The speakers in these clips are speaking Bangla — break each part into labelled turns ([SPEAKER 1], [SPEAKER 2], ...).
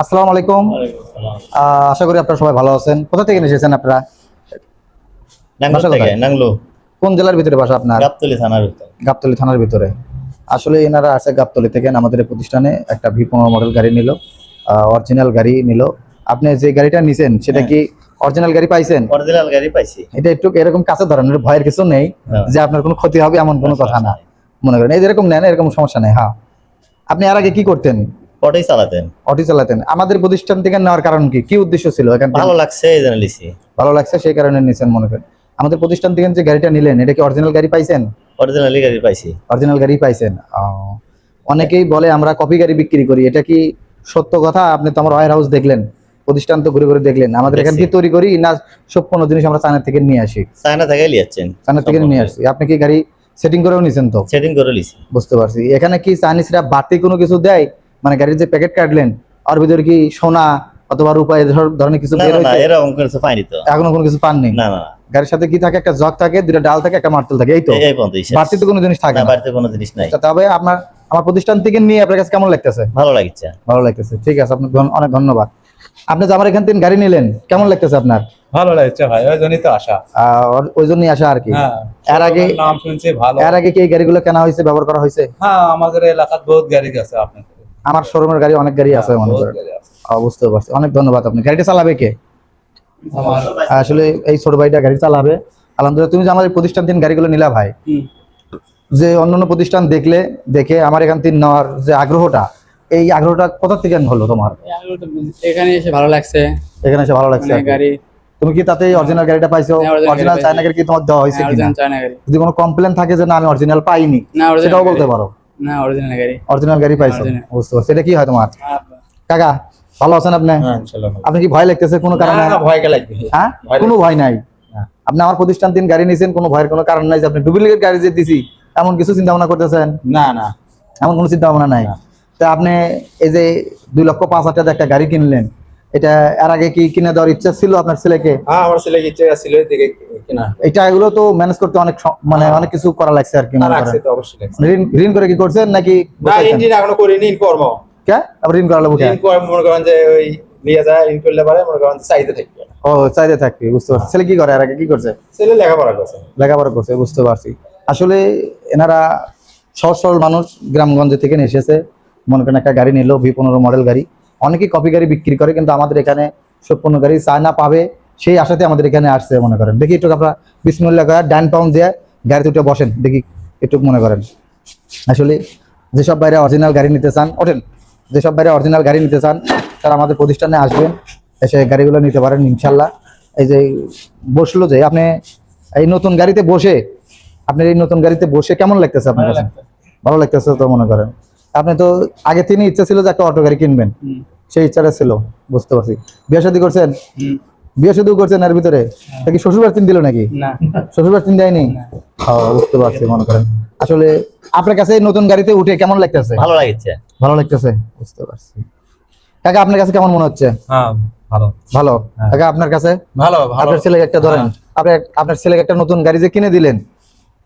[SPEAKER 1] আসসালামু আলাইকুম। আশা করি আপনারা সবাই ভালো আছেন। কোথা থেকে এসেছেন আপনারা? কোন জেলার ভিতরে বাসা আপনার?
[SPEAKER 2] গাবতলি থানার ভিতরে।
[SPEAKER 1] গাবতলী থানার ভিতরে। আসলে এনারা আছে গাবতলী থেকে আমাদের প্রতিষ্ঠানে একটা ভি পনেরো মডেল গাড়ি নিল অরিজিনাল গাড়ি নিল। আপনি যে গাড়িটা নিছেন সেটা কি অরিজিনাল গাড়ি পাইছেন?
[SPEAKER 2] অরিজিনাল গাড়ি পাইছি।
[SPEAKER 1] এটা একটু এরকম কাছে ধরেন এর ভয়ের কিছু নেই
[SPEAKER 2] হ্যাঁ।
[SPEAKER 1] যে আপনার কোনো ক্ষতি হবে এমন কোনো কথা না। মনে করেন এই যেরকম নেন এরকম সমস্যা নেই হ্যাঁ। আপনি আর আগে কি করতেন?
[SPEAKER 2] অটোই চালাতেন।
[SPEAKER 1] অটো চালাতেন। আমাদের প্রতিষ্ঠান থেকে নেওয়ার কারণ কি? কি উদ্দেশ্য ছিল? এখান
[SPEAKER 2] ভালো লাগছে এই জন্য লিছি
[SPEAKER 1] ভালো লাগছে সেই কারণে নিছেন মনে করেন। আমাদের প্রতিষ্ঠান থেকে যে গাড়িটা নিলেন এটা কি অরিজিনাল গাড়ি পাইছেন?
[SPEAKER 2] অরিজিনালি গাড়ি পাইছি।
[SPEAKER 1] অরিজিনাল গাড়ি পাইছেন। অনেকেই বলে আমরা কপি গাড়ি বিক্রি করি। এটা কি সত্য কথা? আপনি তো আমার ওয়ার হাউস দেখলেন প্রতিষ্ঠান তো ঘুরে ঘুরে দেখলেন। আমাদের এখান থেকে তৈরি করি না সব কোনো জিনিস আমরা চায়না থেকে নিয়ে আসি।
[SPEAKER 2] চায়না থেকে লিয়াচ্ছেন
[SPEAKER 1] চায়না থেকে নিয়ে আসি আপনি কি গাড়ি সেটিং করেও নিছেন তো?
[SPEAKER 2] সেটিং করে নিছি।
[SPEAKER 1] বুঝতে পারছি। এখানে কি চাইনিজরা বাড়তি কোনো কিছু দেয়? মানে গাড়ির যে প্যাকেট কাটলেন আর ভিতরে কি সোনা অথবা রূপা এই ধরনের কিছু বের হয়েছে?
[SPEAKER 2] এরকম কিছু পাইনি তো।
[SPEAKER 1] এখনও কোনো কিছু পাননি?
[SPEAKER 2] না না
[SPEAKER 1] গাড়ির সাথে কি থাকে? একটা জগ থাকে দুটা ডাল থাকে একটা মার্তেল থাকে এই তো? বাড়তি তো কোনো জিনিস থাকে
[SPEAKER 2] না বাড়িতে কোনো জিনিস নাই।
[SPEAKER 1] আচ্ছা, তবে আপনার আমার প্রতিষ্ঠান থেকে নিয়ে আপনার কাছে কেমন লাগতেছে?
[SPEAKER 2] ভালো লাগছে।
[SPEAKER 1] ভালো লাগতেছে। ঠিক আছে আপনার অনেক ধন্যবাদ। আপনি যে আমার এখান থেকে গাড়ি নিলেন কেমন লাগতেছে আপনার?
[SPEAKER 3] ভালো লাগছে ভাই ওই জন্যই তো আশা
[SPEAKER 1] আহ, ওই জন্যই আসা আর কি।
[SPEAKER 3] হ্যাঁ
[SPEAKER 1] এর আগে
[SPEAKER 3] নাম শুনছি ভালো।
[SPEAKER 1] এর আগে কি এই গাড়িগুলো কেনা হয়েছে ব্যবহার করা হয়েছে?
[SPEAKER 3] হ্যাঁ আমাদের এলাকার বহুত গাড়ি আছে আপনার।
[SPEAKER 1] আমার শোরুমের গাড়ি অনেক গাড়ি আছে মনে করেন। বুঝতে পারছি। অনেক ধন্যবাদ আপনি গাড়িটা চালাবে কে? আসলে এই ছোট ভাইটা গাড়ি চালাবে। আলহামদুলিল্লাহ তুমি যে আমাদের প্রতিষ্ঠান থেকে গাড়িগুলো নিলা ভাই। যে অন্যান্য প্রতিষ্ঠান দেখলে দেখে আমার এখান থেকে নেওয়ার যে আগ্রহটা এই আগ্রহটা কোথা থেকে হলো তোমার?
[SPEAKER 4] এখানে এসে ভালো লাগছে।
[SPEAKER 1] এখানে এসে ভালো লাগছে।
[SPEAKER 4] গাড়ি।
[SPEAKER 1] তুমি কি তাতে অরিজিনাল গাড়িটা পাইছো?
[SPEAKER 4] হ্যাঁ,
[SPEAKER 1] অরিজিনাল চায়না গাড়ি কি তোমার দেওয়া হয়েছে কিনা?
[SPEAKER 4] চায়না গাড়ি।
[SPEAKER 1] যদি কোনো কমপ্লেন থাকে যে না আমি অরিজিনাল পাইনি সেটাও বলতে পারো।
[SPEAKER 4] না অরিজিনাল গাড়ি।
[SPEAKER 1] অরিজিনাল গাড়ি পাইছো বুঝতে পারছি। এটা কি হয় তোমার? কাকা ভালো আছেন আপনি?
[SPEAKER 3] হ্যাঁ।
[SPEAKER 1] আপনি কি ভয় লাগতেছে কোনো কারণে?
[SPEAKER 3] না, ভয় লাগবে?
[SPEAKER 1] হ্যাঁ? কোনো ভয় নাই।
[SPEAKER 3] হ্যাঁ।
[SPEAKER 1] আপনি আমার প্রতিষ্ঠান দিন গাড়ি নিয়েছেন কোনো ভয়ের কোনো কারণ নাই যে আপনি ডুপ্লিকেট গাড়ি যে দিছি এমন কিছু চিন্তা ভাবনা করতেছেন?
[SPEAKER 3] না না।
[SPEAKER 1] এমন কোনো চিন্তা ভাবনা নাই? তা আপনি এই যে দুই লক্ষ পাঁচ হাজার টাকার একটা গাড়ি কিনলেন এটা এর আগে কি কিনে দেওয়ার ইচ্ছা ছিল আপনার ছেলেকে?
[SPEAKER 3] হ্যাঁ আমার ছেলে ইচ্ছে ছিল দেখে কিনা।
[SPEAKER 1] এটা এগুলো তো ম্যানেজ করতে অনেক মানে অনেক কিছু করা লাগছে আর কি মনে করেন।
[SPEAKER 3] তো অবশ্যই
[SPEAKER 1] ঋণ ঋণ করে কি করছেন নাকি
[SPEAKER 3] না? ইঞ্জিন এখনও করিনি ইন করব
[SPEAKER 1] কে? আবার ঋণ করা লাগবে
[SPEAKER 3] ইন করে মনে করেন যে ওই নিয়ে যায় ইন করলে পারে মনে করেন চাইতে থাকবে।
[SPEAKER 1] ও চাইতে থাকবে বুঝতে পারছি। ছেলে কি করে? এর আগে কি করছে?
[SPEAKER 3] ছেলে লেখাপড়া করছে।
[SPEAKER 1] লেখাপড়া করছে বুঝতে পারছি। আসলে এনারা সহজ সরল মানুষ গ্রামগঞ্জ থেকে নিয়ে এসেছে। মনে করেন একটা গাড়ি নিল ভি পনেরো মডেল গাড়ি। অনেকেই কপি গাড়ি বিক্রি করে কিন্তু আমাদের এখানে সম্পূর্ণ গাড়ি চায়না পাবে সেই আশাতে আমাদের এখানে আসছে মনে করেন। দেখি একটু আপনারা বিসমুল্লাহ করে ডাইন পাউন্ড দিয়ে গাড়িতে উঠে বসেন দেখি একটু মনে করেন। আসলে যেসব বাইরে অরিজিনাল গাড়ি নিতে চান ওঠেন যেসব বাইরে অরিজিনাল গাড়ি নিতে চান তারা আমাদের প্রতিষ্ঠানে আসবেন এসে গাড়িগুলো নিতে পারেন ইনশাল্লাহ। এই যে বসল যে আপনি এই নতুন গাড়িতে বসে আপনার এই নতুন গাড়িতে বসে কেমন লাগতেছে আপনার কাছে? ভালো লাগতেছে তো মনে করেন। আপনি তো আগে তিনি ইচ্ছা ছিল যে একটা অটো গাড়ি কিনবেন। সেই ইচ্ছাটা ছিল বুঝতে পারছি। বিয়ে শাদী করছেন? বিয়ে শাদী করছেন এর ভিতরে? তা কি শ্বশুর বাড়ি দিল নাকি?
[SPEAKER 4] না।
[SPEAKER 1] শ্বশুর বাড়ি দেয়নি বুঝতে পারছি মনে করেন। আসলে আপনার কাছে নতুন গাড়িতে উঠে কেমন লাগতেছে?
[SPEAKER 2] ভালো লাগছে।
[SPEAKER 1] ভালো লাগতেছে? বুঝতে পারছি। কাকা আপনার কাছে কেমন মনে হচ্ছে?
[SPEAKER 3] হ্যাঁ ভালো।
[SPEAKER 1] ভালো? কাকা আপনার কাছে?
[SPEAKER 3] ভালো ভালো।
[SPEAKER 1] আপনার ছেলেকে একটা ধরেন। আপনি আপনার ছেলেকে একটা নতুন গাড়ি যে কিনে দিলেন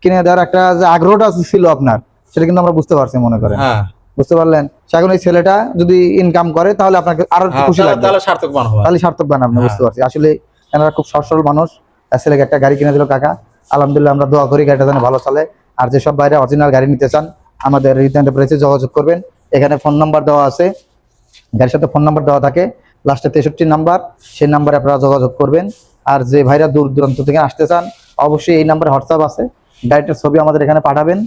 [SPEAKER 1] কিনে দেওয়ার একটা যে আগ্রহটা ছিল আপনার সেটা কিন্তু আমরা বুঝতে পারছি মনে করেন।
[SPEAKER 3] হ্যাঁ।
[SPEAKER 1] বুঝতে পারলেন? এখন এই ছেলেটা যদি ইনকাম করে তাহলে আপনাকে আরও
[SPEAKER 3] হ্যাঁ,
[SPEAKER 1] খুশি লাগবে।
[SPEAKER 3] তাহলে সার্থক বান হবে।
[SPEAKER 1] তাহলে সার্থক বান আপনি
[SPEAKER 3] হ্যাঁ।
[SPEAKER 1] বুঝতে পারছি। আসলে এনারা খুব সরল মানুষ। ছেলেকে একটা গাড়ি কিনে দিল কাকা। আলহামদুলিল্লাহ আমরা দোয়া করি গাড়িটা যেন ভালো চলে। আর যেসব বাইরে অরিজিনাল গাড়ি নিতে চান আমাদের রিত এন্টারপ্রাইজে যোগাযোগ করবেন। এখানে ফোন নাম্বার দেওয়া আছে। গাড়ির সাথে ফোন নাম্বার দেওয়া থাকে। লাস্টে তেষট্টি নাম্বার সেই নাম্বারে আপনারা যোগাযোগ করবেন। আর যে ভাইরা দূর দূরান্ত থেকে আসতে চান অবশ্যই এই নাম্বারে হোয়াটসঅ্যাপ আছে। গাড়িটার ছবি আমাদের এখানে পাঠাবেন।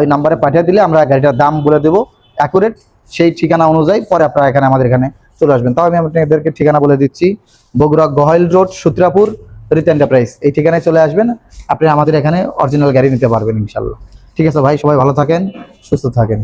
[SPEAKER 1] ওই নাম্বারে পাঠিয়ে দিলে আমরা গাড়িটার দাম বলে দেবো। অ্যাকুরেট সেই ঠিকানা অনুযায়ী পরে আপনারা এখানে আমাদের এখানে চলে আসবেন। তাও আমি আপনাদেরকে ঠিকানা বলে দিচ্ছি। বগুড়া গহইল রোড, সুত্রাপুর, রিত এন্টারপ্রাইজ এই ঠিকানায় চলে আসবেন। আপনি আমাদের এখানে অরিজিনাল গাড়ি নিতে পারবেন ইনশাল্লাহ ঠিক আছে ভাই, সবাই ভালো থাকেন, সুস্থ থাকেন।